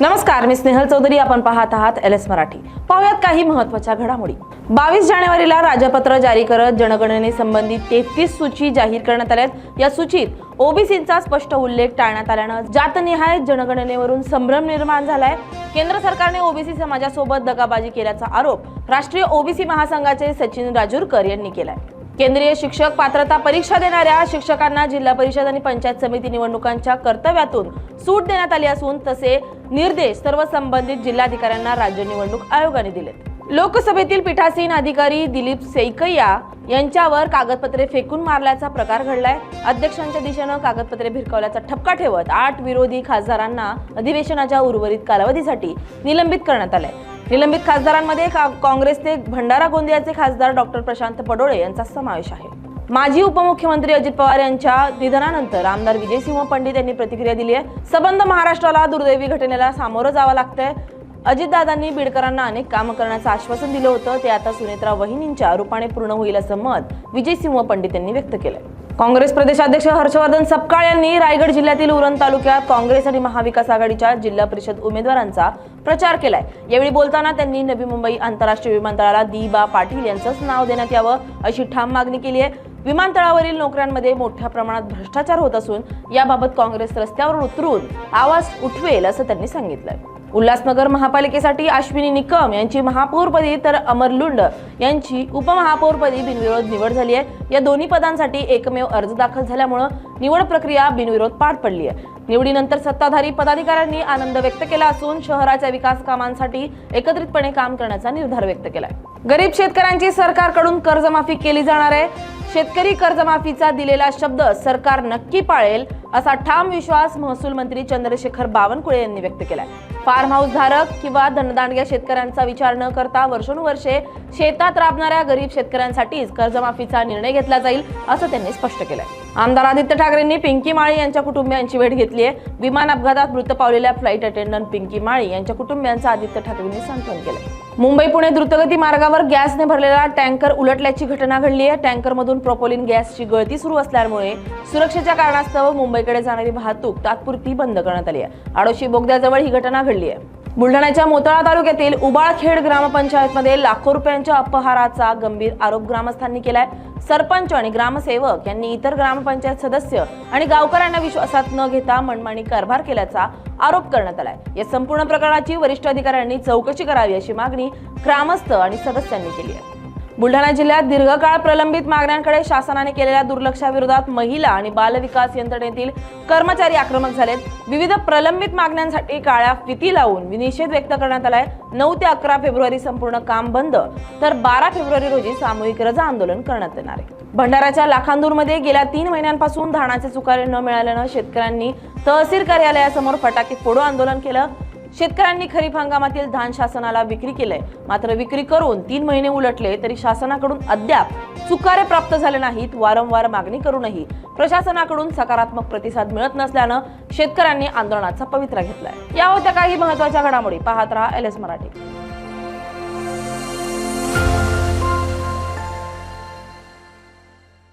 नमस्कार मी स्नेहल चौधरी आपण पाहत आहात एल एस मराठी. पाहूयात काही महत्त्वाच्या घडामोडी. बावीस जानेवारीला राजपत्र जारी करत जनगणनेसंबंधी तेहतीस सूची जाहीर करण्यात आल्यात. या सूचीत ओबीसींचा स्पष्ट उल्लेख टाळण्यात आल्यानं जातनिहाय जनगणनेवरून संभ्रम निर्माण झालाय. केंद्र सरकारने ओबीसी समाजासोबत दगाबाजी केल्याचा आरोप राष्ट्रीय ओबीसी महासंघाचे सचिन राजूरकर यांनी केलाय. केंद्रीय शिक्षक पात्रता परीक्षा देणाऱ्या शिक्षकांना जिल्हा परिषद आणि पंचायत समिती निवडणुकांच्या कर्तव्यातून सूट देण्यात आली असून तसे निर्देश सर्व संबंधित जिल्हाधिकाऱ्यांना राज्य निवडणूक आयोगाने दिलेत. लोकसभेतील पीठासीन अधिकारी दिलीप सैकय्या यांच्यावर कागदपत्रे फेकून मारल्याचा प्रकार घडलाय. अध्यक्षांच्या दिशेनं कागदपत्रे भिरकावल्याचा ठपका ठेवत आठ विरोधी खासदारांना अधिवेशनाच्या उर्वरित कालावधीसाठी निलंबित करण्यात आलंय. निलंबित खासदारांमध्ये का- काँग्रेसचे भंडारा गोंदियाचे खासदार डॉक्टर प्रशांत पडोळे यांचा समावेश आहे. माजी उपमुख्यमंत्री अजित पवार यांच्या निधनानंतर आमदार विजयसिंह पंडित यांनी प्रतिक्रिया दिली आहे. सबंध महाराष्ट्राला दुर्दैवी घटनेला सामोरं जावं लागतंय. अजितदादांनी बीडकरांना अनेक कामं करण्याचं आश्वासन दिलं होतं. ते आता सुनेत्रा वहिनींच्या रूपाने पूर्ण होईल असं मत विजयसिंह पंडित यांनी व्यक्त केलंय. काँग्रेस प्रदेशाध्यक्ष हर्षवर्धन सपकाळ यांनी रायगड जिल्ह्यातील उरण तालुक्यात काँग्रेस आणि महाविकास आघाडीच्या जिल्हा परिषद उमेदवारांचा प्रचार केलाय. यावेळी बोलताना त्यांनी नवी मुंबई आंतरराष्ट्रीय विमानतळाला दी बा पाटील यांचंच नाव देण्यात यावं अशी ठाम मागणी केली आहे विमानतळावरील नोकऱ्यांमध्ये मोठ्या प्रमाणात भ्रष्टाचार होत असून याबाबत काँग्रेस रस्त्यावर उतरून आवाज उठवेल असं त्यांनी सांगितलंय. उल्हासनगर महापालिकेसाठी अश्विनी निकम यांची महापौरपदी तर अमर लुंड यांची उपमहापौरपदी बिनविरोध निवड झाली आहे. या दोन्ही पदांसाठी एकमेव अर्ज दाखल झाल्यामुळं निवड प्रक्रिया बिनविरोध पार पडली आहे. निवडीनंतर सत्ताधारी पदाधिकाऱ्यांनी आनंद व्यक्त केला असून शहराच्या विकास कामांसाठी एकत्रितपणे काम करण्याचा निर्धार व्यक्त केलाय. गरीब शेतकऱ्यांची सरकारकडून कर्जमाफी केली जाणार आहे. शेतकरी कर्जमाफीचा दिलेला शब्द सरकार नक्की पाळेल असा ठाम विश्वास महसूल मंत्री चंद्रशेखर बावनकुळे यांनी व्यक्त केलाय. फार्म हाऊस धारक किंवा धनदांडग्या शेतकऱ्यांचा विचार न करता वर्षानुवर्षे शेतात राबणाऱ्या गरीब शेतकऱ्यांसाठीच कर्जमाफीचा निर्णय घेतला जाईल असं त्यांनी स्पष्ट केलंय. आमदार आदित्य ठाकरेंनी पिंकी माळी यांच्या कुटुंबियांची भेट घेतली आहे. विमान अपघातात मृत पावलेल्या फ्लाईट अटेंडंट पिंकी माळी यांच्या कुटुंबियांचं आदित्य ठाकरेंनी सांत्वन केलं मुंबई पुणे द्रुतगती मार्गावर गॅसने भरलेला टँकर उलटल्याची घटना घडली आहे. टँकरमधून प्रोपोलिन गॅसची गळती सुरू असल्यामुळे सुरक्षेच्या कारणास्तव मुंबईकडे जाणारी वाहतूक तात्पुरती बंद करण्यात आली आहे. आडोशी बोगद्याजवळ ही घटना घडली आहे. बुलढाण्याच्या मोताळा तालुक्यातील उबाळखेड ग्रामपंचायतमध्ये लाखो रुपयांच्या अपहाराचा गंभीर आरोप ग्रामस्थांनी केलाय. सरपंच आणि ग्रामसेवक यांनी इतर ग्रामपंचायत सदस्य आणि गावकऱ्यांना विश्वासात न घेता मनमानी कारभार केल्याचा आरोप करण्यात आलाय. या संपूर्ण प्रकरणाची वरिष्ठ अधिकाऱ्यांनी चौकशी करावी अशी मागणी ग्रामस्थ आणि सदस्यांनी केली आहे. बुलढाणा जिल्ह्यात दीर्घकाळ प्रलंबित मागण्यांकडे शासनाने केलेल्या दुर्लक्षाविरोधात महिला आणि बाल विकास यंत्रणेतील कर्मचारी आक्रमक झालेत. विविध प्रलंबित मागण्यांसाठी काळ्या फिती लावून निषेध व्यक्त करण्यात आलाय. नऊ ते अकरा फेब्रुवारी संपूर्ण काम बंद. तर बारा फेब्रुवारी रोजी सामूहिक रजा आंदोलन करण्यात येणार आहे. भंडाराच्या लाखांदूरमध्ये गेल्या तीन महिन्यांपासून धानाचे चुकारे न मिळाल्यानं शेतकऱ्यांनी तहसील कार्यालयासमोर फटाके फोडो आंदोलन केलं. शेतकऱ्यांनी खरीप हंगामातील धान शासनाला विक्री केलंय. मात्र विक्री करून तीन महिने उलटले तरी शासनाकडून अद्याप चुकारे प्राप्त झाले नाहीत वारंवार मागणी करूनही प्रशासनाकडून सकारात्मक प्रतिसाद मिळत नसल्यानं शेतकऱ्यांनी आंदोलनाचा पवित्रा घेतलाय. या होत्या काही महत्त्वाच्या घडामोडी. पाहत राहा एल एस मराठी.